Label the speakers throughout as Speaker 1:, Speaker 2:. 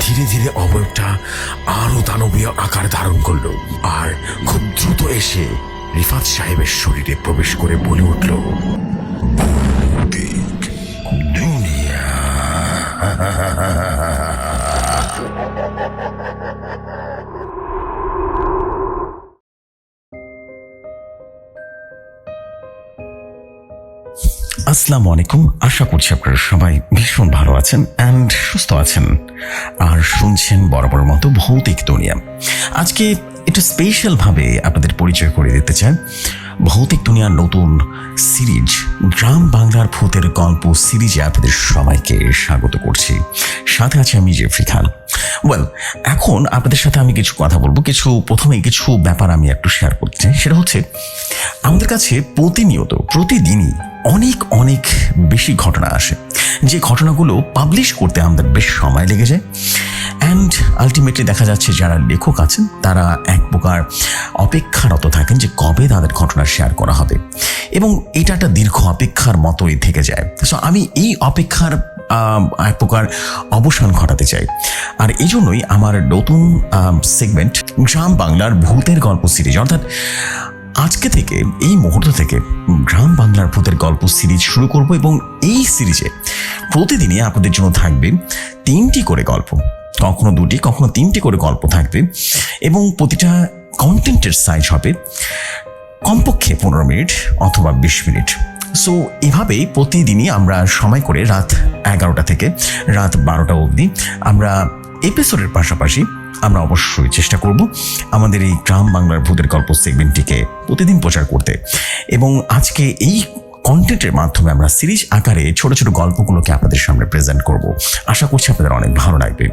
Speaker 1: ধীরে ধীরে অবয়বটা আরও দানবীয় আকার ধারণ করল আর খুব দ্রুত এসে রিফাত সাহেবের শরীরে প্রবেশ করে বলে উঠল
Speaker 2: দুনিয়া
Speaker 3: আসসালামু আলাইকুম। আশা করছি আপনারা সবাই ভীষণ ভালো আছেন অ্যান্ড সুস্থ আছেন। আর শুনছেন বরাবর মতো ভৌতিক দুনিয়া। আজকে একটু স্পেশালভাবে আপনাদের পরিচয় করে দিতে চাই। ভৌতিক দুনিয়ার নতুন সিরিজ গ্রাম বাংলার ভূতের গল্প সিরিজে আপনাদের সবাইকে স্বাগত করছি। সাথে আছে আমি জেফরি খান। ওয়েল এখন আপনাদের সাথে আমি কিছু কথা বলব। কিছু, প্রথমে কিছু ব্যাপার আমি একটু শেয়ার করতে চাই। সেটা হচ্ছে, আমাদের কাছে প্রতিনিয়ত, প্রতিদিনই অনেক অনেক বেশি ঘটনা আসে। যে ঘটনাগুলো পাবলিশ করতে আমাদের বেশ সময় লেগে যায়। অ্যান্ড আলটিমেটলি দেখা যাচ্ছে যারা লেখক আছেন, তারা এক প্রকার অপেক্ষারত থাকেন যে কবে তাদের ঘটনা শেয়ার করা হবে। এবং এটা একটা দীর্ঘ অপেক্ষার মতোই থেকে যায়। সো আমি এই অপেক্ষার এক প্রকার অবসান ঘটাতে চাই। আর এই জন্যই আমার নতুন সেগমেন্ট গ্রাম বাংলার ভূতের গল্প সিরিজ অর্থাৎ আজকে থেকে, এই মুহূর্ত থেকে গ্রাম বাংলার ভূতের গল্প সিরিজ শুরু করব এবং এই সিরিজে প্রতিদিনই আপনাদের জন্য থাকবে তিনটি করে গল্প। কখনো দুটি, কখনো তিনটি করে গল্প থাকবে এবং প্রতিটা কন্টেন্টের সাইজ হবে কমপক্ষে পনেরো মিনিট অথবা বিশ মিনিট। সো এভাবেই প্রতিদিনই আমরা সময় করে রাত এগারোটা থেকে রাত বারোটা অবধি আমরা এপিসোডের পাশাপাশি আমরা অবশ্যই চেষ্টা করব আমাদের এই গ্রাম বাংলার ভূতের গল্প সেগমেন্টটিকে প্রতিদিন প্রচার করতে। এবং আজকে এই কন্টেন্টের মাধ্যমে আমরা সিরিজ আকারে ছোট ছোট গল্পগুলোকে আপনাদের সামনে প্রেজেন্ট করব। আশা করছি আপনাদের অনেক ভালো লাগবে।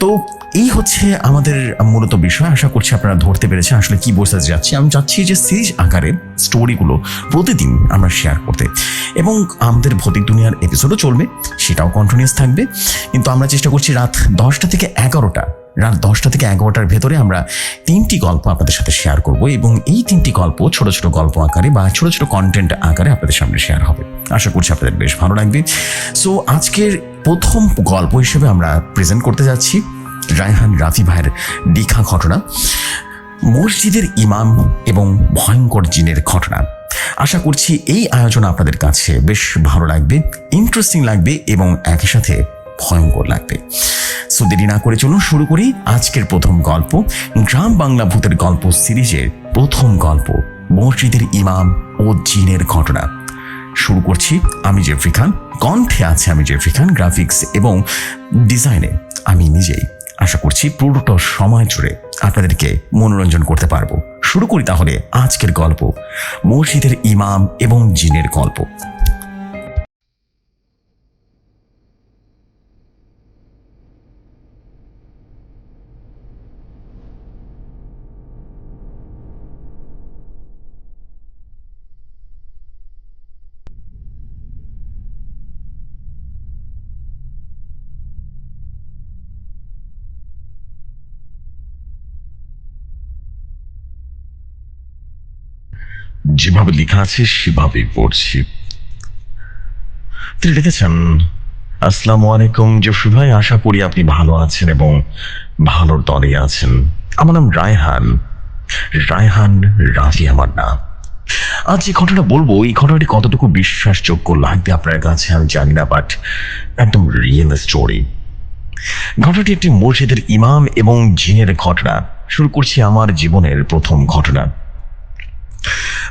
Speaker 3: তো এই হচ্ছে আমাদের মূলত বিষয়। আশা করছি আপনারা ধরতে পেরেছেন আসলে কি বোঝাতে যাচ্ছি। আমি চাচ্ছি যে সিরিজ আকারে স্টোরিগুলো প্রতিদিন আমরা শেয়ার করতে। এবং আমাদের ভৌতিক দুনিয়ার এপিসোডও চলবে, সেটাও কন্টিনিউস থাকবে। কিন্তু আমরা চেষ্টা করছি রাত দশটা থেকে এগারোটা রাত দশটা থেকে এগারোটার ভেতরে আমরা তিনটি গল্প আপনাদের সাথে শেয়ার করব এবং এই তিনটি গল্প ছোট ছোট গল্প আকারে বা ছোট ছোট কন্টেন্ট আকারে আপনাদের সামনে শেয়ার হবে। আশা করছি আপনাদের বেশ ভালো লাগবে। সো আজকের প্রথম গল্প হিসেবে আমরা প্রেজেন্ট করতে যাচ্ছি রায়হান রাফি ভাইয়ের দীঘা ঘটনা, মসজিদের ইমাম এবং ভয়ঙ্কর জিনের ঘটনা। আশা করছি এই আয়োজন আপনাদের কাছে বেশ ভালো লাগবে ইন্টারেস্টিং লাগবে এবং একই সাথে ভয়ঙ্কর লাগবে। সো দেরি না করে চলুন শুরু করি আজকের প্রথম গল্প। গ্রাম বাংলা ভূতের গল্প সিরিজের প্রথম গল্প, মসজিদের ইমাম ও জিনের ঘটনা। শুরু করছি আমি জেফরি খান, কণ্ঠে আছে আমি জেফরি খান গ্রাফিক্স এবং ডিজাইনে আমি নিজেই। আশা করছি পুরোটা সময় জুড়ে আপনাদেরকে মনোরঞ্জন করতে পারব। শুরু করি তাহলে আজকের গল্প, মসজিদের ইমাম এবং জিনের গল্প।
Speaker 2: যেভাবে লেখা আছে, সেভাবেই পড়ছি।
Speaker 3: তিনি লিখেছেন, আসসালামু আলাইকুম জসু ভাই, আশা করি আপনি ভালো আছেন এবং ভালোর দলে আছেন। আমার নাম রায়হান। রায়হান রাজি আমার নাম। আজ যে ঘটনা বলব, এই ঘটনাটি কতটুকু বিশ্বাসযোগ্য লাগবে আপনার কাছে আমি জানি না বাট একদম রিয়েল স্টোরি ঘটনাটি একটি মসজিদের ইমাম এবং জিনের ঘটনা। শুরু করছি আমার জীবনের প্রথম ঘটনা।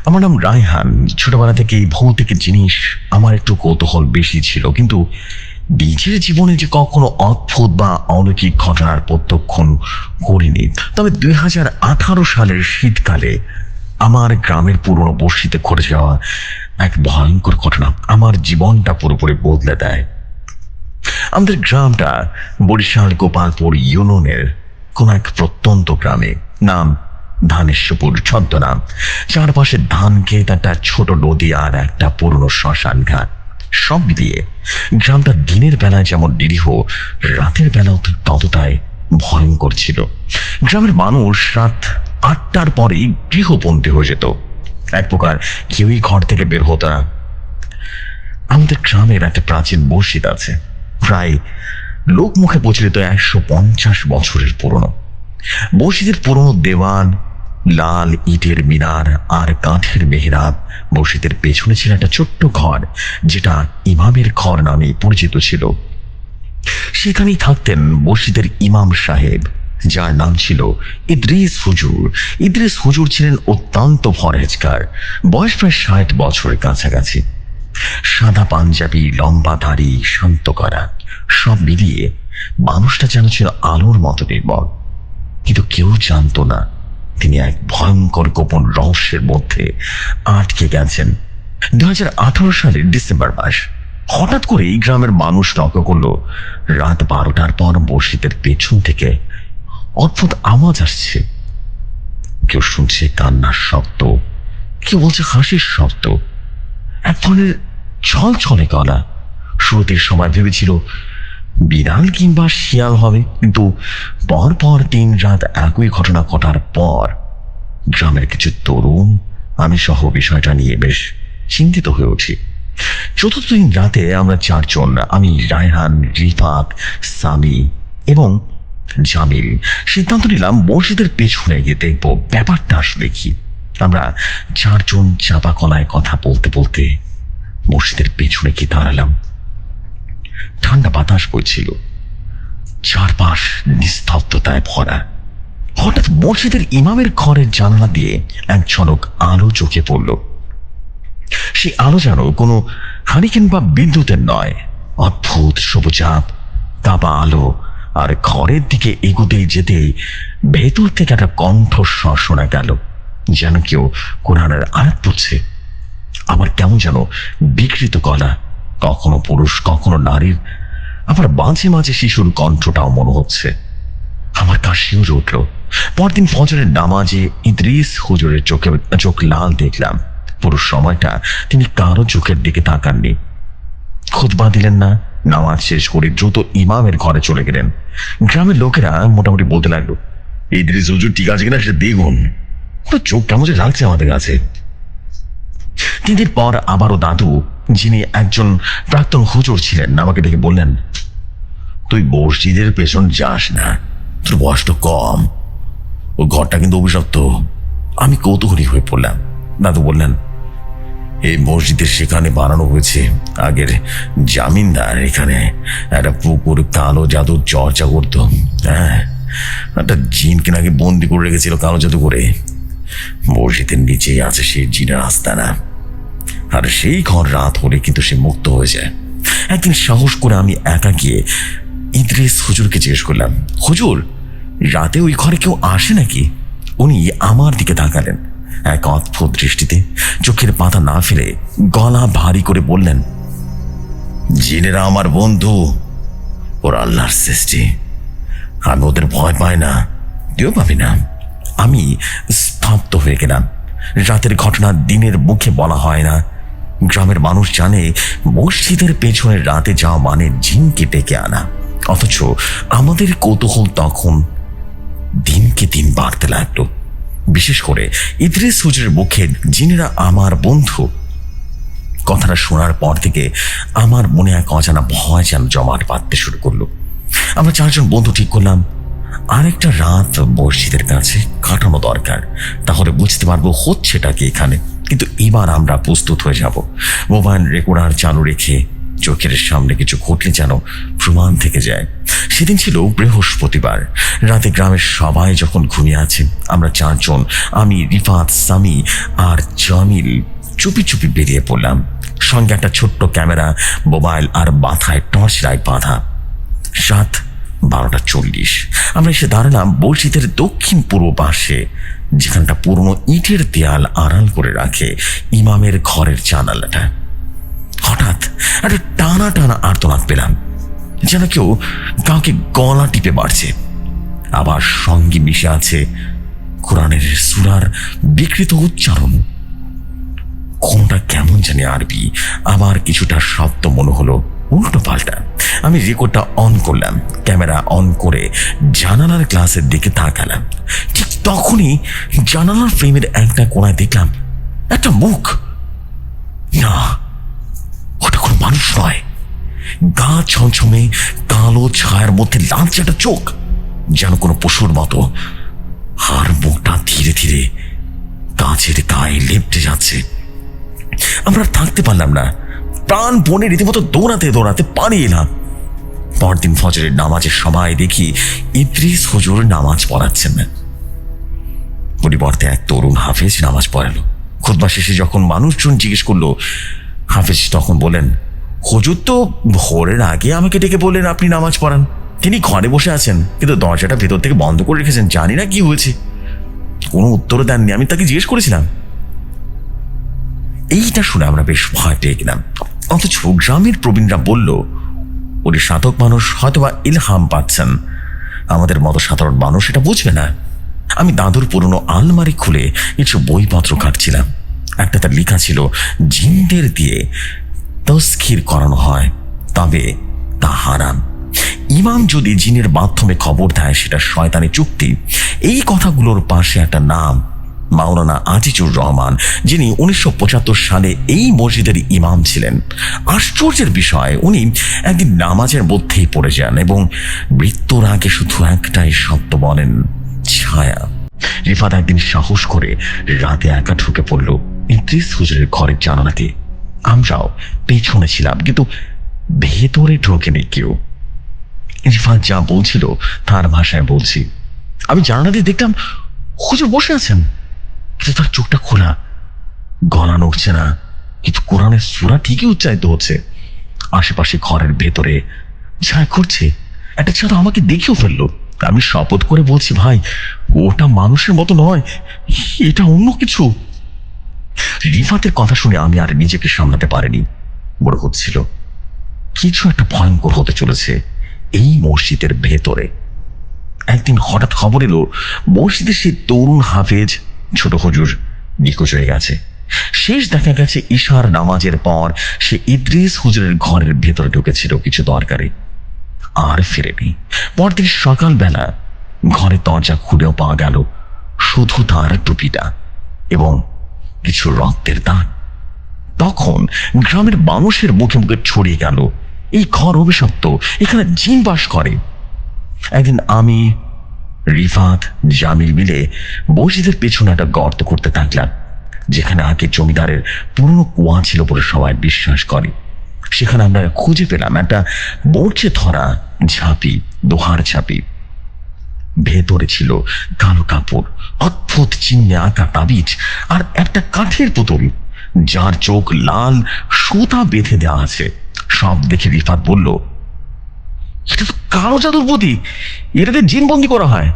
Speaker 3: আমার নাম রায়হান। ছোটবেলা থেকে ভৌতিক জিনিস আমার একটু কৌতূহল বেশি ছিল, কিন্তু নিজের জীবনে যে কখনো অদ্ভুত বা অলৌকিক ঘটনার প্রত্যক্ষণ করিনি, তবে দুই হাজার আঠারো সালের শীতকালে আমার গ্রামের পুরনো বস্তিতে ঘটে যাওয়া এক ভয়ঙ্কর ঘটনা আমার জীবনটা পুরোপুরি বদলে দেয়। আমাদের গ্রামটা বরিশাল গোপালপুর ইউনিয়নের কোন এক প্রত্যন্ত গ্রামে, নাম ধানের সুপুর ছদ্মনাম। চারপাশে ধান খেত একটা ছোট নদী আর একটা পুরনো শ্মশান ঘাট। সব মিলিয়ে গ্রামটা দিনের বেলায় যেমন নিরীহ, রাতের বেলাও ততটাই ভয়ঙ্কর ছিল। গ্রামের মানুষ রাত আটটার পরেই গৃহবন্দী হয়ে যেত। এক প্রকার কেউই ঘর থেকে বের হতো না। আমাদের গ্রামের একটা প্রাচীন মসজিদ আছে। প্রায় লোকমুখে প্রচলিত একশো পঞ্চাশ বছরের পুরনো। মসজিদের পুরনো দেওয়ান লাল ইটের মিনার আর কাঠের মেহরাব। মসজিদের পেছনে ছিল একটা ছোট্ট ঘর, যেটা ইমামের ঘর নামে পরিচিত ছিল। সেখানেই থাকতেন মসজিদের ইমাম সাহেব, যার নাম ছিল ইদ্রিস হুজুর। ইদ্রিস হুজুর ছিলেন অত্যন্ত ফরেজগার বয়স প্রায় ষাট বছরের কাছাকাছি। সাদা পাঞ্জাবি, লম্বা দাড়ি, শান্ত করা সব মিলিয়ে মানুষটা যেন ছিল আলোর মতো নির্মল। কিন্তু কেউ জানতো না তিনি এক ভয়ঙ্কর গোপন রহস্যের মধ্যে আটকে গেছেন। দু হাজার আঠারো সালের ডিসেম্বর মাস, হঠাৎ করে এই গ্রামের মানুষ লক্ষ্য করল। রাত বারোটার পর মসজিদের পেছন থেকে অদ্ভুত আওয়াজ আসছে। কেউ শুনছে কান্নার শব্দ, কেউ বলছে হাসির শব্দ। এক ধরনের ছল ছলে গলা। শুরুতের সময় ভেবেছিল বিড়াল কিংবা শিয়াল হবে। কিন্তু পরপর পর দিন রাত একই ঘটনা ঘটার পর গ্রামের কিছু তরুণ, আমি সহ বিষয়টা নিয়ে বেশ চিন্তিত হয়ে উঠি। চতুর্থ দিন রাতে আমরা চারজন, আমি, রায়হান, রিফাত, সামি এবং জামিল, সিদ্ধান্ত নিলাম মসজিদের পেছনে গিয়ে দেখব ব্যাপারটা আসলে কি। আমরা চারজন চাপা কলায় কথা বলতে বলতে মসজিদের পেছনে গিয়ে দাঁড়ালাম। ঠান্ডা বাতাস বইছিল। চারপাশ নিস্তব্ধতায় ভরা। হঠাৎ মসজিদের ইমামের ঘরের জানলা দিয়ে এক ঝলক আলো চোখে পড়ল। সে আলো যেন কোনো হারিকেন বা বিদ্যুতের নয়, অদ্ভুত সবুজাপ কাবা আলো, আর ঘরের দিকে এগোতে যেতেই ভেতর থেকে একটা কণ্ঠস্বর শোনা গেল, যেন কেউ কোরআনের আয়াত পড়ছে। আমার কেমন যেন বিকৃত গলা কখনো পুরুষ, কখনো নারীর। আবার মাঝে মাঝে শিশুর কণ্ঠটাও মনে হচ্ছে। আমার কাশিও উঠল পরদিন ফজরের নামাজে ইদ্রিস হুজুরের চোখে চোখ লাল দেখলাম। পুরো সময়টা তিনি কারও চোখের দিকে তাকাননি। খুতবা দিলেন না, নামাজ শেষ করে দ্রুত ইমামের ঘরে চলে গেলেন। গ্রামের লোকেরা মোটামুটি বলতে লাগল, ইদ্রিস হুজুর ঠিক আছে কিনা সেটা দেখুন। চোখ কেমন লাগছে আমাদের কাছে। তিন দিন পর আবারও দাদু যিনি একজন প্রাক্তন হুজুর ছিলেন, আমাকে ডেকে বললেন, তুই মসজিদের পেছন যাস না, তোর বয়স তো কম ও ঘরটা কিন্তু অভিশপ্ত। আমি কৌতূহলী হয়ে পড়লাম। দাদু বললেন, এই মসজিদের সেখানে বানানো হয়েছে আগের জামিনদার, এখানে একটা পুকুর, কালো জাদুর চর্চা করতো। হ্যাঁ একটা জিনকে নাকি বন্দি করে রেখেছিল কালো জাদু করে। মসজিদের নিচেই আছে সেই জিনের আস্তানা। আর সেই ঘর রাত হলে কিন্তু সে মুক্ত হয়ে যায়। একদিন সাহস করে আমি একা গিয়ে ইদ্রিস হুজুরকে জিজ্ঞেস করলাম, হুজুর, রাতে ওই ঘরে কেউ আসে নাকি? উনি আমার দিকে তাকালেন। এক অদ্ভুত দৃষ্টিতে চোখের পাতা না ফেলে গলা ভারী করে বললেন, জিনেরা আমার বন্ধু, ওরা আল্লাহর সৃষ্টি। আমি ওদের ভয় পাই না তুইও পাবি না। আমি স্তব্ধ হয়ে গেলাম। রাতের ঘটনা দিনের মুখে বলা হয় না। গ্রামের মানুষ জানে, মসজিদের পেছনে রাতে যাওয়া মানে জিনকে ডেকে আনা। অথচ আমাদের কৌতূহল তখন দিনকে দিন বাড়তে লাগল। বিশেষ করে ইদ্রিস হুজুরের মুখে জিনেরা আমার বন্ধু, কথাটা শোনার পর থেকে আমার মনে এক অজানা ভয় যেন জমাট বাঁধতে শুরু করল। আমরা চারজন বন্ধু ঠিক করলাম আরেকটা রাত মসজিদের কাছে কাটানো দরকার। তাহলে বুঝতে পারব হচ্ছেটা কি এখানে। কিন্তু এবার আমরা প্রস্তুত হয়ে যাব। মোবাইল রেকর্ডার চালু রেখে চোখের সামনে কিছু ঘটলে যেন প্রমাণ থেকে যায়। সেদিন ছিল বৃহস্পতিবার। রাতে গ্রামের সবাই যখন ঘুমিয়ে আছেন আমরা চারজন, আমি, রিফাত, সামি আর জামিল চুপি চুপি বেরিয়ে পড়লাম। সঙ্গে একটা ছোট্ট ক্যামেরা, মোবাইল আর মাথায় টর্চ লাইট বাঁধা। রাত বারোটা চল্লিশ। আমরা এসে দাঁড়ালাম মসজিদের দক্ষিণ পূর্ব পাশে, যেখানটা পুরনো ইটের দেয়াল আড়াল করে রাখে ইমামের ঘরের জানালাটা। হঠাৎ একটা টানা টানা আর্তনাদ পেলাম, যেন কেউ কাউকে গলা টিপে বাড়ছে আবার সঙ্গে মিশে আছে কোরআনের সুরার বিকৃত উচ্চারণ। কোনটা কেমন জানি আরবি, আবার কিছুটা শব্দ মনে হলো। উল্টো পাল্টা। আমি রেকর্ডটা অন করলাম ক্যামেরা অন করে জানালার গ্লাসের দিকে তাকালাম। ঠিক তখনই জানালার ফ্রেমের একটা কোনায় দেখলাম, একটা মুখ। না, ওটা কোনো মানুষ নয়। গা ছমছমে কালো ছায়ার মধ্যে লালচে একটা চোখ, যেন কোনো পশুর মতো। আর মুখটা ধীরে ধীরে গাছের গায়ে লেপটে যাচ্ছে। আমরা থাকতে পারলাম না। প্রাণ বনে রীতিমতো দৌড়াতে দৌড়াতে পালিয়ে এলাম। পরদিন ফজরের নামাজের সময় দেখি ইদ্রিস হুজুর নামাজ পড়াচ্ছেন না। পরিবর্তে এক তরুণ হাফেজ নামাজ পড়ালো। খুতবা শেষে যখন মানুষজন জিজ্ঞেস করল, হাফেজ তখন বলেন হজুর তো ভোরের আগে আমাকে ডেকে বললেন আপনি নামাজ পড়ান। তিনি ঘরে বসে আছেন, কিন্তু দরজাটা ভেতর থেকে বন্ধ করে রেখেছেন, জানি না কি হয়েছে। কোনো উত্তরও দেননি, আমি তাকে জিজ্ঞেস করেছিলাম। এইটা শুনে আমরা বেশ ভয় পেয়ে গেলাম। অথচ গ্রামের প্রবীণরা বলল উনি সাধক মানুষ, হয়তোবা ইলহাম পাচ্ছেন। আমাদের মতো সাধারণ মানুষ এটা বুঝবে না। আমি দাদুর পুরনো আলমারি খুলে কিছু বইপত্র কাটছিলাম। একটা তার লেখা ছিল, জিনদের দিয়ে তস্কির করানো হয়, তবে তা হারাম। ইমাম যদি জিনের মাধ্যমে খবর দেয়, সেটা শয়তানি চুক্তি। এই কথাগুলোর পাশে একটা নাম মাওলানা আজিজুর রহমান, যিনি উনিশশো পঁচাত্তর সালে এই মসজিদের ইমাম ছিলেন। আশ্চর্যের বিষয়, উনি একদিন নামাজের মধ্যেই পড়ে যান এবং মৃত্যুর আগে শুধু একটাই শব্দ বলেন, ছায়া। রিফাত একদিন সাহস করে রাতে একা ঢুকে পড়ল। ইদ্রিস হুজুরের ঘরের জানালাতে, আমরাও পেছনে ছিলাম, কিন্তু ভেতরে ঢোকেনি কেউ। রিফাত যা বলছিল, তার ভাষায় বলছি, আমি জানালা দিয়ে দেখলাম হুজুর বসে আছেন। কিন্তু তার চোখটা খোলা। গলা নড়ছে না, কিন্তু কোরআনের সুরা ঠিকই উচ্চারিত হচ্ছে। আশেপাশে ঘরের ভেতরে ছায়া করছে। একটা ছাড়া আমাকে দেখেও ফেলল। আমি শপথ করে বলছি, ভাই, ওটা মানুষের মতো নয়, এটা অন্য কিছু। রিফাতের কথা শুনে আমি আর নিজেকে সামলাতে পারিনি। মনে হচ্ছিল। কিছু একটা ভয়ঙ্কর হতে চলেছে এই মসজিদের ভেতরে। একদিন হঠাৎ খবর এলো মসজিদে সেই তরুণ হাফেজ ছোট হুজুর নিখোঁজ হয়ে গেছে। শেষ দেখা গেছে ঈশার নামাজের পর সে ইদ্রিস হুজুরের ঘরের ভেতরে ঢুকেছিল কিছু দরকারে। আর ফিরেনি। পরদিন সকালবেলা ঘরের দরজা খুলেও পাওয়া গেল শুধু তার টুপিটা এবং কিছু রক্তের দাগ। তখন গ্রামের মানুষের মুখে মুখে ছড়িয়ে গেল, এই ঘর অভিশপ্ত, এখানে জিন বাস করে। একদিন আমি রিফাত, জামিল মিলে মসজিদের পেছনে একটা গর্ত করতে থাকলাম, যেখানে আগে জমিদারের পুরনো কুয়া ছিল বলে সবাই বিশ্বাস করে। সেখানে আমরা খুঁজে পেলাম একটা মরচে ধরা ঝাঁপি, দোহার ঝাঁপি। ভেতরে ছিল কালো কাপড়, অদ্ভুত চিহ্নে আঁকা তাবিজ আর একটা কাঠের পুতুল, যার চোখ লাল সুতা বেঁধে দেওয়া আছে। সব দেখে রিফাত বলল কালো জাদুর প্রতি এটাতে জিনবন্দি করা হয়।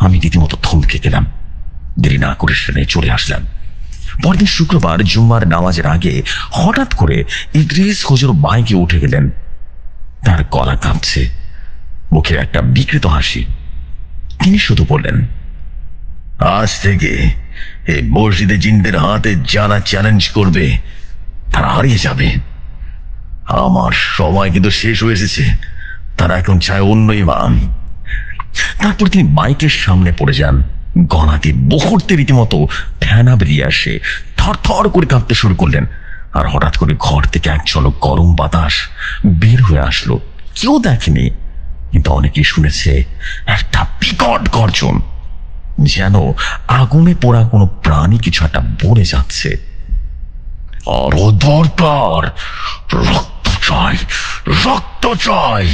Speaker 3: আমি রীতিমতো থমকে গেলাম। দেরি না করে সেখানে চলে আসলাম। পরদিন শুক্রবার জুম্মার নামাজের আগে হঠাৎ করে ইদ্রিস হুজুর বাইকে উঠে গেলেন। তার গলা কাঁপছে। মুখে একটা বিকৃত হাসি। তিনি শুধু বললেন, আজ থেকে এই মসজিদে জিনদের হাতে যারা চ্যালেঞ্জ করবে, তারা হারিয়ে যাবে। আমার সময় কিন্তু শেষ হয়ে এসেছে। তারা এখন চায় অন্য ইমাম তারপর তিনি বাইকের সামনে পড়ে যান। গলাতে মুহূর্তে রীতিমতো ফ্যানা বেরিয়ে আসে। থর থর করে কাঁপতে শুরু করলেন। আর হঠাৎ করে ঘর থেকে এক ঝলক গরম বাতাস বের হয়ে আসলো। কেউ দেখেনি, কিন্তু অনেকেই শুনেছে, একটা বিকট গর্জন। যেন আগুনে পোড়া কোনো প্রাণী কিছু একটা বলে যাচ্ছে। আরও দরকার। রক্ত চাই, রক্ত চাই,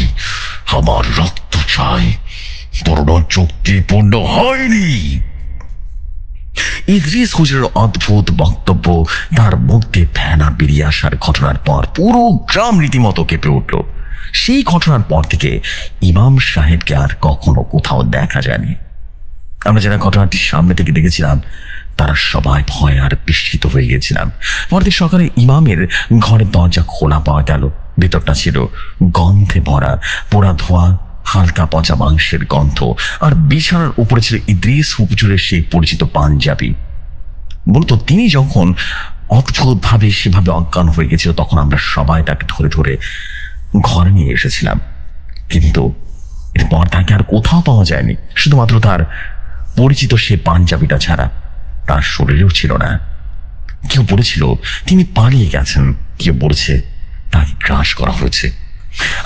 Speaker 3: আমার রক্ত চাই পূর্ণ চুক্তি পূর্ণ হয়নি। ইদ্রিস হুজুরের অদ্ভুত বক্তব্য, তার মুখ দিয়ে ফেনা বেরিয়ে আসার ঘটনার পর পুরো গ্রাম রীতিমতো কেঁপে উঠল। সেই ঘটনার পর থেকে ইমাম সাহেবকে আর কখনো কোথাও দেখা যায়নি। আমরা যারা ঘটনাটি সামনে থেকে দেখেছিলাম, তারা সবাই ভয় আর বিস্মিত হয়ে গেছিলাম পরদিন সকালে ইমামের ঘরের দরজা খোলা পাওয়া গেল। ভেতরটা ছিল গন্ধে ভরা, পোড়া ধোয়া, হালকা পচা মাংসের গন্ধ, আর বিছানার উপরে ছিল ইদ্রিস হুজুরের সেই পরিচিত পাঞ্জাবি। মূলত তিনি যখন অদ্ভুত ভাবে সেভাবে অজ্ঞান হয়ে গেছিল, তখন আমরা সবাই তাকে ধরে ধরে ঘরে নিয়ে এসেছিলাম। কিন্তু এরপর তাকে আর কোথাও পাওয়া যায়নি। শুধুমাত্র তার পরিচিত সে পাঞ্জাবিটা ছাড়া তার শরীরেও ছিল না। কেউ বলেছিল, তিনি পালিয়ে গেছেন। কেউ বলেছে তাকে গ্রাস করা হয়েছে।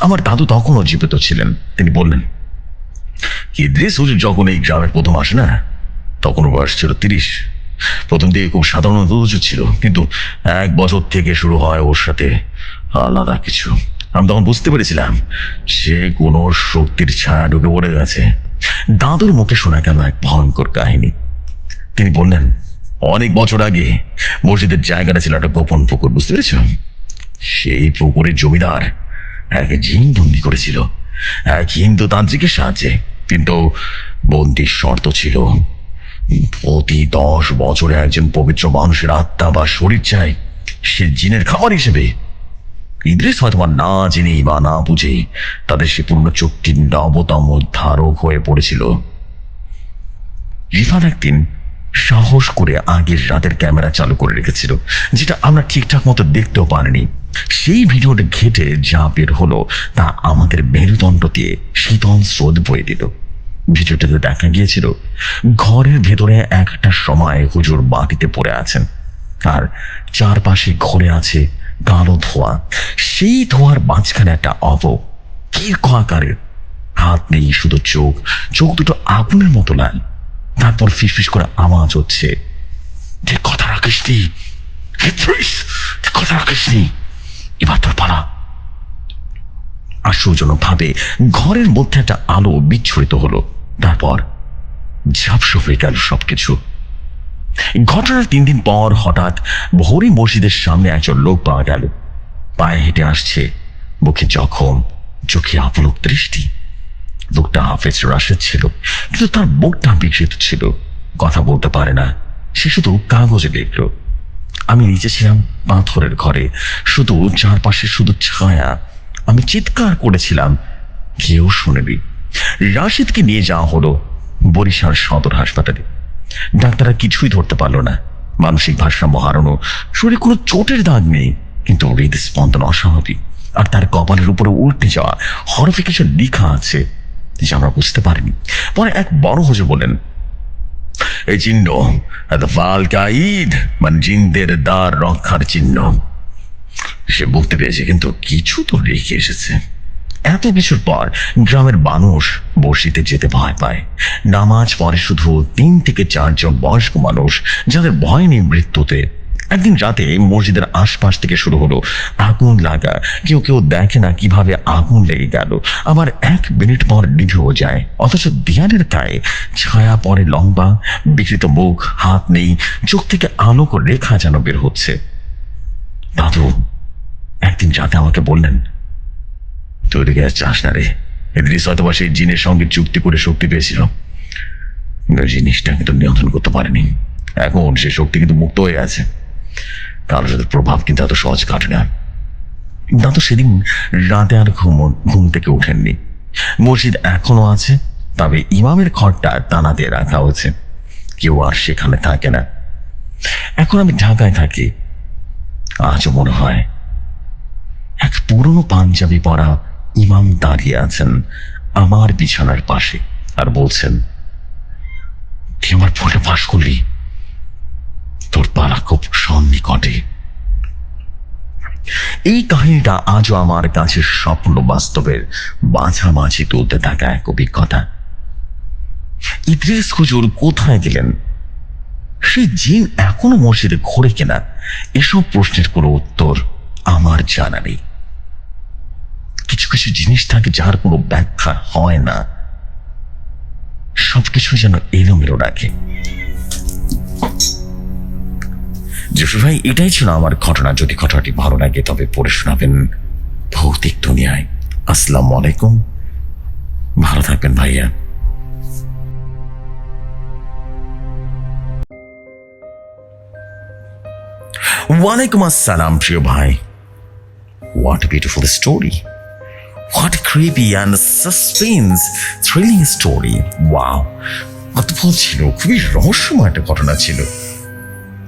Speaker 3: আমার দাদু তখনও জীবিত ছিলেন, তিনি বললেন ইদ্রিস, হুজুর যখন এই গ্রামের প্রথম আসে না, তখন বয়স ছিল তিরিশ। প্রথম দিকে খুব সাধারণ হুজুর ছিল, কিন্তু এক বছর থেকে শুরু হয় ওর সাথে আলাদা কিছু। আমি তখন বুঝতে পেরেছিলাম সে কোনো শক্তির ছায়া ঢুকে পড়ে গেছে। দাদুর মুখে শোনা গেল এক ভয়ঙ্কর কাহিনী। তিনি বললেন, অনেক বছর আগে মসজিদের জায়গাটা ছিল একটা গোপন পুকুর, বুঝতে পেরেছ? সেই পুকুরের জমিদার এক জিন বন্দি করেছিল। এক হিন্দু তান্ত্রিকের সাহায্যে। কিন্তু বন্দির শর্ত ছিল, প্রতি দশ বছরে একজন পবিত্র মানুষের আত্মা বা শরীর চাই সে জিনের খাবার হিসেবে। ইদ্রিস হয়তো না জেনে বা না বুঝে তাদের সে পূর্ণ চুক্তির নবতম ধারক হয়ে পড়েছিল। রিফান একদিন সাহস করে আগের রাতের ক্যামেরা চালু করে রেখেছিল, যেটা আমরা ঠিকঠাক মতো দেখতেও পারিনি। সেই ভিডিওটা ঘেটে যা বের হলো, তা আমাদের মেরুদণ্ড দিয়ে শীতল স্রোত বয়ে দিল। ভিডিওটাতে দেখা গিয়েছিল, ঘরের ভেতরে একটা সময় হুজুর মাটিতে পড়ে আছেন। আর চারপাশে ঘরে আছে কালো ধোয়া। সেই ধোয়ার মাঝখানে একটা অব দীর্ঘ আকারের। হাত নেই, শুধু চোখ। চোখ দুটো আগুনের মতো লাল। তারপর ফিসফিস করে আওয়াজ হচ্ছে কথা রাখিস কথা রাখিস এবার তোর পালা। আশ্চর্যজনক ভাবে ঘরের মধ্যে একটা আলো বিচ্ছুরিত হলো। তারপর ঝাপসা হয়ে গেল সবকিছু। ঘটনার তিন দিন পর হঠাৎ ভোরে মসজিদের সামনে একজন লোক পাওয়া গেল। পায়ে হেঁটে আসছে। মুখে জখম, চোখে আপলক দৃষ্টি। লোকটা হাফেজ রাশেদ ছিল, কিন্তু তার মুখটা বিকৃত ছিল। কথা বলতে পারে না। সে শুধু কাগজে লিখল। আমি নিচে ছিলাম পাথরের ঘরে, শুধু চারপাশে শুধু ছায়া। আমি চিৎকার করেছিলাম, কেউ শুনেনি। রাশিদকে নিয়ে যাওয়া হলো বরিশাল সদর হাসপাতালে। ডাক্তাররা কিছুই ধরতে পারল না। মানসিক ভারসাম্য হারানো, শরীরে কোনো চোটের দাগ নেই, কিন্তু হৃদস্পন্দন অস্বাভাবিক। আর তার কপালের উপরে উল্টে যাওয়া হরফে কিছু লেখা আছে যা আমরা বুঝতে পারিনি। পরে এক বড় হুজুর বলেন এই চিহ্ন। ফাল মানে জিনদের দ্বার রক্ষার চিহ্ন। সে বুঝতে পেরেছে, কিন্তু কিছু তো রেখে এসেছে। এত কিছুর পর গ্রামের মানুষ বসিতে যেতে ভয় পায়। নামাজ পরে শুধু তিন থেকে চারজন বয়স্ক মানুষ, যাদের ভয় নেই মৃত্যুতে একদিন রাতে মসজিদের আশপাশ থেকে শুরু হলো আগুন লাগা। কেউ কেউ দেখে না কীভাবে আগুন লেগে গেল। আবার এক মিনিট পর নিভেও যায়। অথচ দেয়ালের গায়ে ছায়া পরে লম্বা, বিকৃত মুখ, হাত নেই, চোখ থেকে আলোক রেখা যেন বের হচ্ছে। দাদু, একদিন রাতে আমাকে বললেন ওদিকে আর চাস না রে। ইদ্রিস হয়তোবা সেই জিনের সঙ্গে চুক্তি করে শক্তি পেয়েছিল জিনিসটা কিন্তু নিয়ন্ত্রণ করতে পারেনি। এখন সে শক্তি কিন্তু মুক্ত হয়ে আছে। কারোর সাথে প্রভাব কিন্তু এত সহজ কাটে না দাদু সেদিন রাতে আর ঘুম ঘুম থেকে ওঠেননি। মসজিদ এখনও আছে, তবে ইমামের ঘরটা টানা দিয়ে রাখা হয়েছে। কেউ আর সেখানে থাকে না। এখন আমি ঢাকায় থাকি। আজও মনে হয় এক পুরনো পাঞ্জাবি পরা ইমাম দাঁড়িয়ে আছেন আমার বিছানার পাশে আর বলছেন, তুই আমার ফোনে পাশ করলি? তোর পালা খুব সন্নিকটে। এই কাহিনীটা আজও আমার কাছে স্বপ্ন বাস্তবের মাঝামাঝি তুলতে থাকা এক অভিজ্ঞতা। ইদ্রিস হুজুর কোথায় গেলেন? সেই জিন এখনও মসজিদে ঘোরে কিনা? এসব প্রশ্নের কোনো উত্তর আমার জানা নেই। কিছু কিছু জিনিস থাকে যার কোনো ব্যাখ্যা হয় না। সবকিছু যেন এলোমেলো রাখে। জসু ভাই এটাই ছিল আমার ঘটনা। যদি ঘটনাটি ভালো লাগে, তবে পড়ে শোনাবেন ভৌতিক দুনিয়ায়। আসসালামু আলাইকুম। ভালো থাকবেন ভাইয়া। ওয়ালাইকুম আসসালাম, প্রিয় ভাই। What beautiful story what creepy and suspense thrilling story wow অদ্ভুত ছিল, খুবই রহস্যময় একটা ঘটনা ছিল।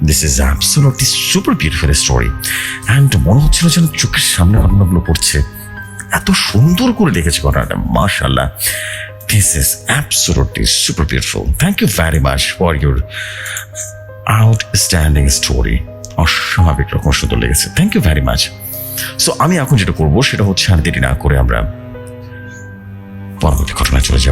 Speaker 3: This is absolutely super beautiful story and মনে হচ্ছিল যেন চোখের সামনে ঘটনাগুলো পড়ছে। এত সুন্দর করে লিখেছে ঘটনাটা মাশাল্লাহ this is absolutely super beautiful thank you very much for your outstanding story অস্বাভাবিক রকম সুন্দর লেগেছে। Thank you very much so আমি এখন যেটা করব, সেটা হচ্ছে আর দেরি না করে আমরা পরবর্তী ঘটনায় চলে যাব।